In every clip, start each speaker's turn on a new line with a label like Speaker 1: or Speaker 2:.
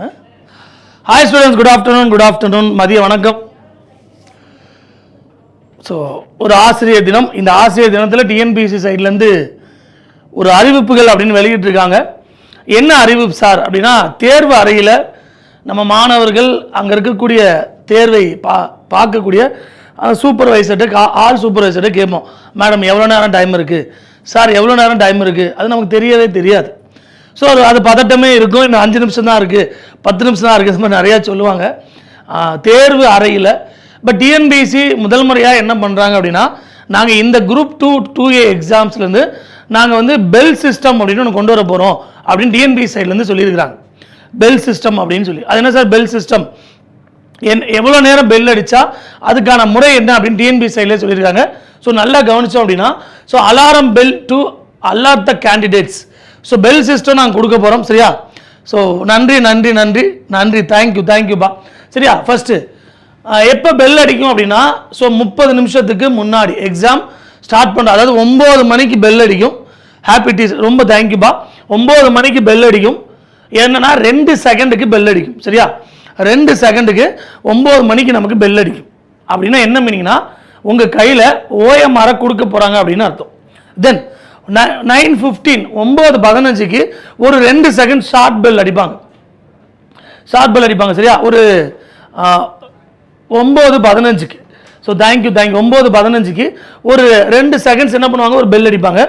Speaker 1: Hi students good afternoon good afternoon மதிய வணக்கம். So ஒரு ஆசிரியர் தினம். இந்த ஆசிரியர் தினத்தில் டிஎன்பிசி சைட்லேருந்து ஒரு அறிவிப்புகள் அப்படின்னு வெளியிட்டிருக்காங்க. என்ன அறிவிப்பு சார்? அப்படின்னா தேர்வு அறையில் நம்ம மாணவர்கள் அங்கே இருக்கக்கூடிய தேர்வை பா பார்க்கக்கூடிய சூப்பர்வைசர்கிட்ட ஆல் சூப்பர்வைசர்கிட்ட கேட்போம். மேடம் எவ்வளோ நேரம் டைம் இருக்குது சார் எவ்வளோ நேரம் டைம் இருக்குது அது நமக்கு தெரியவே தெரியாது. ஸோ அது அது பதட்டமே இருக்கும். இன்னும் அஞ்சு நிமிஷம் தான் இருக்குது பத்து நிமிஷம் தான் இருக்குது இந்த மாதிரி நிறையா சொல்லுவாங்க. தேர்வு அறையில். பட் டிஎன்பிசி முதல் முறையாக என்ன பண்ணுறாங்க அப்படின்னா நாங்கள் இந்த குரூப் டூ டூ ஏ எக்ஸாம்ஸ்லேருந்து நாங்கள் வந்து பெல் சிஸ்டம் அப்படின்னு ஒன்று கொண்டு வர போகிறோம் அப்படின்னு டிஎன்பிசி சைட்லேருந்து சொல்லியிருக்கிறாங்க. பெல் சிஸ்டம் அப்படின்னு சொல்லி. அது என்ன சார் பெல் சிஸ்டம் என் எவ்வளோ நேரம் பெல் அடித்தா அதுக்கான முறை என்ன அப்படின்னு டிஎன்பி சைடில் சொல்லியிருக்காங்க. ஸோ நல்லா கவனித்தோம் அப்படின்னா so alarm bell to allot the candidates so bell system நாங்கள் கொடுக்க போகிறோம் சரியா? ஸோ நன்றி நன்றி நன்றி நன்றி தேங்க்யூ தேங்க்யூப்பா சரியா? ஃபஸ்ட்டு எப்போ பெல் அடிக்கும் அப்படின்னா ஸோ முப்பது நிமிஷத்துக்கு முன்னாடி எக்ஸாம் ஸ்டார்ட் பண்ணுற அதாவது ஒம்பது மணிக்கு பெல் அடிக்கும். ஹாப்பி டீஸ் ரொம்ப தேங்க்யூப்பா ஒம்பது மணிக்கு பெல் அடிக்கும். என்னன்னா ரெண்டு செகண்டுக்கு பெல் அடிக்கும் சரியா? ரெண்டு செகண்டுக்கு ஒம்பது மணிக்கு நமக்கு பெல் அடிக்கும். அப்படின்னா என்ன மீனிங்னா உங்கள் கையில் ஓஎம்ஆரை கொடுக்க போகிறாங்க அப்படின்னு அர்த்தம். தென் நைன் ஃபிஃப்டீன் ஒம்பது பதினஞ்சுக்கு ஒரு ரெண்டு செகண்ட் ஷார்ட் பெல் அடிப்பாங்க. ஷார்ட் பெல் அடிப்பாங்க சரியா? ஒரு ஒம்பது பதினஞ்சுக்கு. ஸோ தேங்க்யூ தேங்க்யூ ஒம்பது பதினஞ்சுக்கு ஒரு ரெண்டு செகண்ட்ஸ் என்ன பண்ணுவாங்க? ஒரு பெல் அடிப்பாங்க.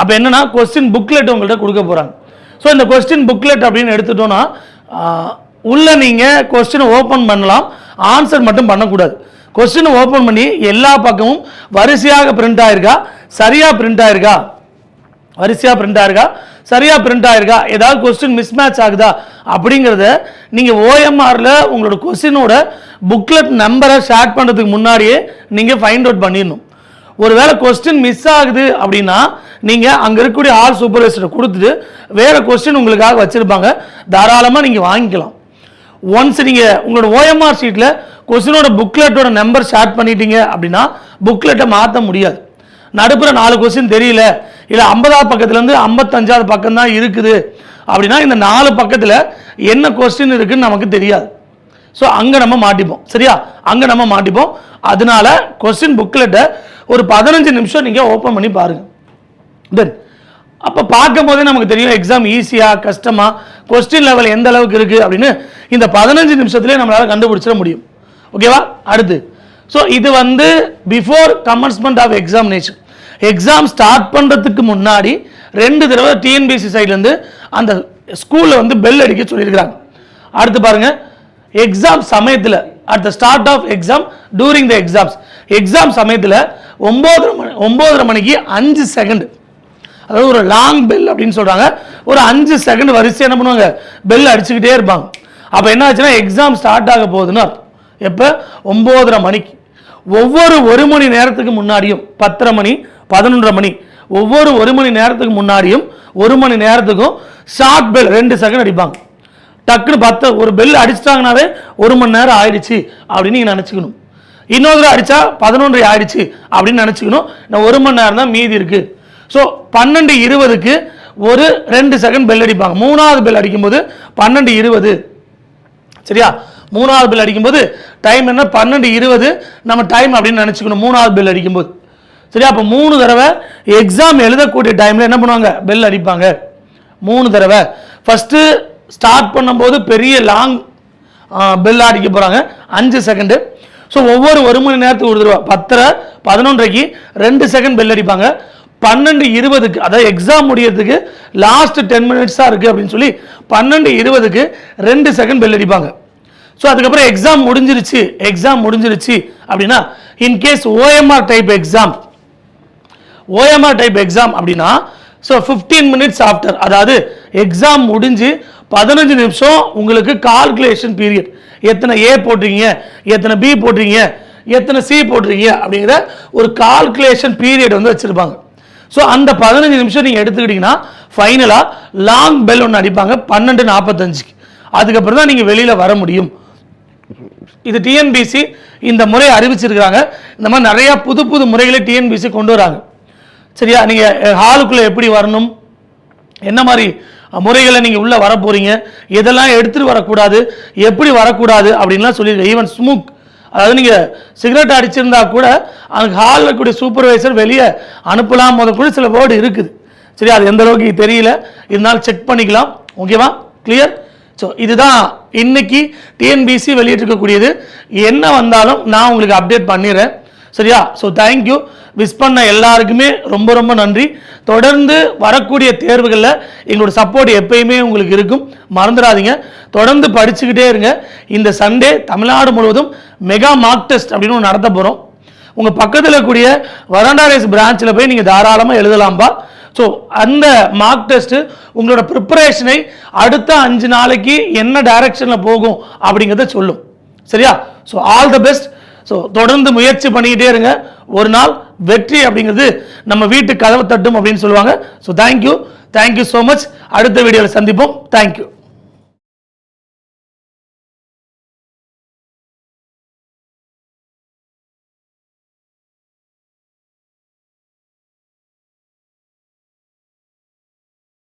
Speaker 1: அப்போ என்னென்னா கொஸ்டின் புக்லெட் உங்கள்கிட்ட கொடுக்க போகிறாங்க ஸோ இந்த கொஸ்டின் புக்லெட் அப்படின்னு எடுத்துட்டோன்னா உள்ளே நீங்கள் கொஸ்டினை ஓப்பன் பண்ணலாம். ஆன்சர் மட்டும் பண்ணக்கூடாது. கொஸ்டினை ஓப்பன் பண்ணி எல்லா பக்கமும் வரிசையாக பிரிண்ட் ஆயிருக்கா? சரியாக பிரிண்ட் ஆயிருக்கா? வரிசையாக பிரிண்ட் ஆயிருக்கா சரியாக பிரிண்ட் ஆயிருக்கா? ஏதாவது கொஸ்டின் மிஸ்மேட்ச் ஆகுதா? அப்படிங்கிறத நீங்கள் ஓஎம்ஆரில் உங்களோட கொஸ்டினோட புக்லெட் நம்பரை ஷேர் பண்ணுறதுக்கு முன்னாடியே நீங்கள் ஃபைண்ட் அவுட் பண்ணிடணும். ஒருவேளை கொஸ்டின் மிஸ் ஆகுது அப்படின்னா நீங்கள் அங்கே இருக்கக்கூடிய ஆர் சூப்பர்வைசரை கொடுத்துட்டு வேறு கொஸ்டின் உங்களுக்காக வச்சுருப்பாங்க. தாராளமாக நீங்கள் வாங்கிக்கலாம். ஒன்ஸ் நீங்கள் உங்களோட ஓஎம்ஆர் ஷீட்டில் கொஸ்டினோட புக்லெட்டோட நம்பர் ஷேர் பண்ணிட்டீங்க அப்படின்னா புக்லெட்டை மாற்ற முடியாது. நடுப்புற நாலு கொஸ்டின் தெரியல. இல்லை ஐம்பதாவது பக்கத்துலேருந்து ஐம்பத்தஞ்சாவது பக்கம் தான் இருக்குது. அப்படின்னா இந்த நாலு பக்கத்தில் என்ன கொஸ்டின் இருக்குன்னு நமக்கு தெரியாது. ஸோ அங்கே நம்ம மாட்டிப்போம். சரியா? அங்கே நம்ம மாட்டிப்போம். அதனால கொஸ்டின் புக்லெட்டை ஒரு பதினஞ்சு நிமிஷம் நீங்கள் ஓப்பன் பண்ணி பாருங்கள் தென் அப்போ பார்க்கும் போதே நமக்கு தெரியும் எக்ஸாம் ஈஸியாக கஷ்டமாக கொஸ்டின் லெவல் எந்த அளவுக்கு இருக்குது அப்படின்னு இந்த பதினஞ்சு நிமிஷத்துலேயே நம்மளால் கண்டுபிடிச்சிட முடியும். ஓகேவா அடுத்து. ஸோ இது வந்து before commencement of examination exam start பண்ணுறதுக்கு முன்னாடி ரெண்டு தடவை டிஎன்பிசி சைட்லேருந்து அந்த ஸ்கூலில் வந்து பெல் அடிக்க சொல்லியிருக்கிறாங்க. அடுத்து பாருங்க எக்ஸாம் சமயத்தில் at the start of exam during the exams exam சமயத்தில் ஒம்போதரை மணி ஒம்போதரை மணிக்கு அஞ்சு செகண்ட் அதாவது ஒரு லாங் பெல் அப்படின்னு சொல்கிறாங்க ஒரு அஞ்சு செகண்ட் வரிசையாக என்ன பண்ணுவாங்க? பெல் அடிச்சுக்கிட்டே இருப்பாங்க. அப்போ என்ன ஆச்சுன்னா எக்ஸாம் ஸ்டார்ட் ஆக போகுதுன்னு அர்த்தம். எப்போ? ஒம்போதரை மணிக்கு. ஒவ்வொரு ஒரு மணி நேரத்துக்கு முன்னாடியும் பத்தரை மணி பதினொன்றரை மணி ஒவ்வொரு ஒரு மணி நேரத்துக்கு முன்னாடியும் ஒரு மணி நேரத்துக்கும் ஷார்ட் பெல் ரெண்டு செகண்ட் அடிப்பாங்க. டக்குன்னு பத்து ஒரு பெல் அடிச்சிட்டாங்கனாவே ஒரு மணி நேரம் ஆயிடுச்சு அப்படின்னு நீங்கள் நினச்சிக்கணும். இன்னொரு தடவை அடித்தா பதினொன்றரை ஆயிடுச்சு அப்படின்னு நினச்சிக்கணும். நான் ஒரு மணி நேரம் தான் மீதி இருக்குது ஸோ பன்னெண்டு இருபதுக்கு ஒரு ரெண்டு செகண்ட் பெல் அடிப்பாங்க. மூணாவது பெல் அடிக்கும்போது பன்னெண்டு இருபது. சரியா? மூணாவது பெல் அடிக்கும்போது டைம் என்ன? பன்னெண்டு இருபது. நம்ம டைம் அப்படின்னு நினச்சிக்கணும். மூணாவது பெல் அடிக்கும்போது. சரியா? அப்போ மூணு தடவை எக்ஸாம் எழுதக்கூடிய டைமில் என்ன பண்ணுவாங்க? பெல் அடிப்பாங்க. மூணு தடவை. ஃபஸ்ட்டு ஸ்டார்ட் பண்ணும்போது பெரிய லாங் பெல் அடிக்க போகிறாங்க அஞ்சு செகண்டு ஸோ ஒவ்வொரு ஒரு மணி நேரத்துக்கு ஒரு தடவை. பத்தரை பதினொன்றைக்கு ரெண்டு செகண்ட் பெல் அடிப்பாங்க. பன்னெண்டு இருபதுக்கு அதாவது எக்ஸாம் முடியறதுக்கு லாஸ்ட் டென் மினிட்ஸாக இருக்குது அப்படின்னு சொல்லி பன்னெண்டு இருபதுக்கு ரெண்டு செகண்ட் பெல் அடிப்பாங்க. ஸோ அதுக்கப்புறம் எக்ஸாம் முடிஞ்சிருச்சு. எக்ஸாம் முடிஞ்சிருச்சு. அப்படின்னா in case OMR type exam OMR type exam அப்படின்னா ஸோ ஃபிஃப்டீன் மினிட்ஸ் ஆஃப்டர் அதாவது எக்ஸாம் முடிஞ்சு பதினஞ்சு நிமிஷம் உங்களுக்கு கால்குலேஷன் பீரியட் எத்தனை ஏ போட்டிருக்கீங்க? எத்தனை பி போட்டிருக்கீங்க? எத்தனை சி போட்டிருக்கீங்க? அப்படிங்கிற ஒரு கால்குலேஷன் பீரியட் வந்து வச்சுருப்பாங்க. ஸோ அந்த பதினஞ்சு நிமிஷம் நீங்கள் எடுத்துக்கிட்டிங்கன்னா ஃபைனலாக லாங் பெல் ஒன்று அடிப்பாங்க. பன்னெண்டு நாற்பத்தஞ்சுக்கு அதுக்கப்புறம் தான் நீங்கள் வெளியில் வர முடியும். இது டிஎன்பிசி இந்த முறை அறிவிச்சிருக்கிறாங்க. இந்த மாதிரி நிறையா புது புது முறைகளை டிஎன்பிசி கொண்டு வராங்க. சரியா? நீங்கள் ஹாலுக்குள்ளே எப்படி வரணும்? என்ன மாதிரி முறைகளை நீங்கள் உள்ளே வர போகிறீங்க எதெல்லாம் எடுத்துகிட்டு வரக்கூடாது? எப்படி வரக்கூடாது? அப்படின்லாம் சொல்லியிருக்கேன் ஈவன் ஸ்மூக் அதாவது நீங்கள் சிகரெட் அடிச்சிருந்தா கூட அதுக்கு ஹாலில் இருக்கக்கூடிய சூப்பர்வைசர் வெளியே அனுப்பலாம். முத கூட சில வேர்டு இருக்குது. சரி அது எந்த அளவுக்கு தெரியல. இருந்தாலும் செக் பண்ணிக்கலாம். ஓகேவா கிளியர் ஸோ இதுதான் இன்னைக்கு டிஎன்பிசி வெளியிட்டிருக்கக்கூடியது. என்ன வந்தாலும் நான் உங்களுக்கு அப்டேட் பண்ணிடுறேன். சரியா? ஸோ தேங்க்யூ விஸ் பண்ண எல்லாருக்குமே ரொம்ப ரொம்ப நன்றி. தொடர்ந்து வரக்கூடிய தேர்வுகளில் எங்களோட சப்போர்ட் எப்பயுமே உங்களுக்கு இருக்கும். மறந்துடாதீங்க. தொடர்ந்து படிச்சுக்கிட்டே இருங்க. இந்த சண்டே தமிழ்நாடு முழுவதும் மெகா மார்க் டெஸ்ட் அப்படின்னு ஒன்று நடத்த போகிறோம் உங்கள் பக்கத்தில் கூடிய வராண்டாரேஸ் பிரான்ச்சில் போய் நீங்கள் தாராளமாக எழுதலாம்பா. ஸோ அந்த மார்க் டெஸ்ட்டு உங்களோட ப்ரிப்பரேஷனை அடுத்த அஞ்சு நாளைக்கு என்ன டைரக்ஷனில் போகும் அப்படிங்கிறத சொல்லும். சரியா? So all the best so தொடர்ந்து முயற்சி பண்ணிக்கிட்டே இருங்க. ஒரு நாள் வெற்றி அப்படிங்கிறது நம்ம வீட்டு கதவு தட்டும் அப்படின்னு சொல்லுவாங்க. So thank you thank you so much அடுத்த வீடியோவில் சந்திப்போம். தேங்க்யூ